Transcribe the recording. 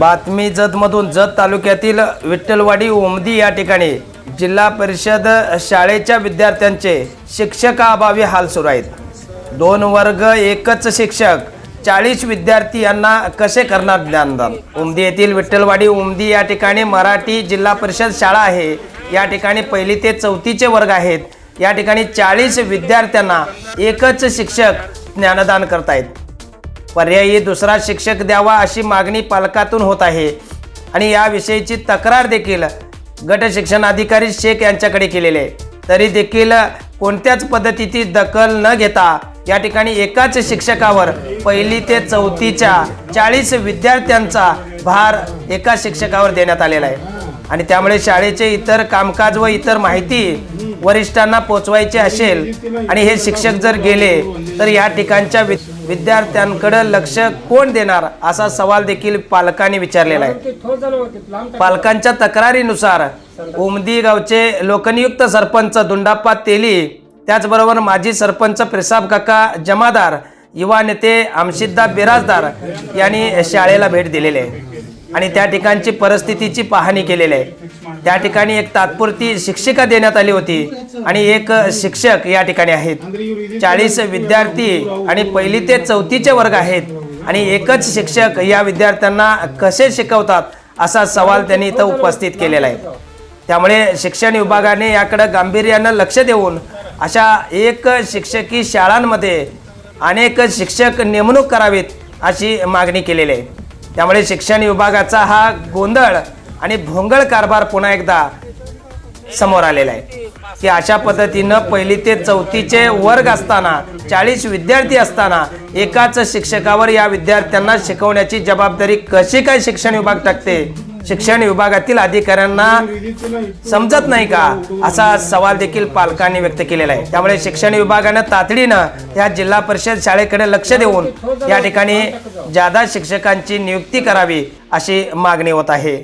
बातमी जतमधून जत तालुक्यातील विठ्ठलवाडी ओमदी या ठिकाणी जिल्हा परिषद शाळेच्या विद्यार्थ्यांचे शिक्षकाअभावी हाल सुरू आहेत. दोन वर्ग एकच शिक्षक चाळीस विद्यार्थी यांना कसे करणार ज्ञानदान? उमदी येथील विठ्ठलवाडी उमदी या ठिकाणी मराठी जिल्हा परिषद शाळा आहे. या ठिकाणी पहिली ते चौथीचे वर्ग आहेत. या ठिकाणी चाळीस विद्यार्थ्यांना एकच शिक्षक ज्ञानदान करतायत. पर्यायी दुसरा शिक्षक द्यावा अशी मागणी पालकातून होत आहे. आणि याविषयीची तक्रार देखील गट शिक्षण अधिकारी शेख यांच्याकडे केलेली आहे. तरी देखील कोणत्याच पद्धतीची दखल न घेता या ठिकाणी एकाच शिक्षकावर पहिली ते चौथीच्या चाळीस विद्यार्थ्यांचा भार एका शिक्षकावर देण्यात आलेला आहे. आणि त्यामुळे शाळेचे इतर कामकाज व इतर माहिती वरिष्ठांना पोचवायचे असेल आणि हे शिक्षक जर गेले तर या ठिकाणच्या वि- विद्यार्थ्यांकडे लक्ष कोण देणार असा सवाल देखील पालकांनी विचारलेला आहे. पालकांच्या तक्रारीनुसार उमदी गावचे लोकनियुक्त सरपंच दुंडाप्पा तेली त्याचबरोबर माजी सरपंच प्रसाब काका जमादार युवा नेते आमशिद्दा बिराजदार यांनी शाळेला भेट दिलेली आहे. आणि त्या ठिकाणची परिस्थितीची पाहणी केलेली आहे. त्या ठिकाणी एक तात्पुरती शिक्षिका देण्यात आली होती. आणि एक शिक्षक या ठिकाणी आहेत. चाळीस विद्यार्थी आणि पहिली ते चौथीचे वर्ग आहेत. आणि एकच शिक्षक या विद्यार्थ्यांना कसे शिकवतात असा सवाल त्यांनी इथं उपस्थित केलेला आहे. त्यामुळे शिक्षण विभागाने याकडे गांभीर्यानं लक्ष देऊन अशा एक शिक्षकी शाळांमध्ये अनेक शिक्षक नेमणूक करावीत अशी मागणी केलेली आहे. त्यामुळे शिक्षण विभागाचा हा गोंधळ आणि भोंगळ कारभार पुन्हा एकदा समोर आलेला आहे. की अशा पद्धतीनं पहिली ते चौथीचे वर्ग असताना चाळीस विद्यार्थी असताना एकाच शिक्षकावर या विद्यार्थ्यांना शिकवण्याची जबाबदारी कशी काय शिक्षण विभाग टाकते? शिक्षण विभागातील अधिकाऱ्यांना समजत नाही का? असा सवाल देखील पालकांनी व्यक्त केलेला आहे. त्यामुळे शिक्षण विभागानं तातडीनं या जिल्हा परिषद शाळेकडे लक्ष देऊन या ठिकाणी जादा शिक्षकांची नियुक्ती करावी अशी मागणी होत आहे.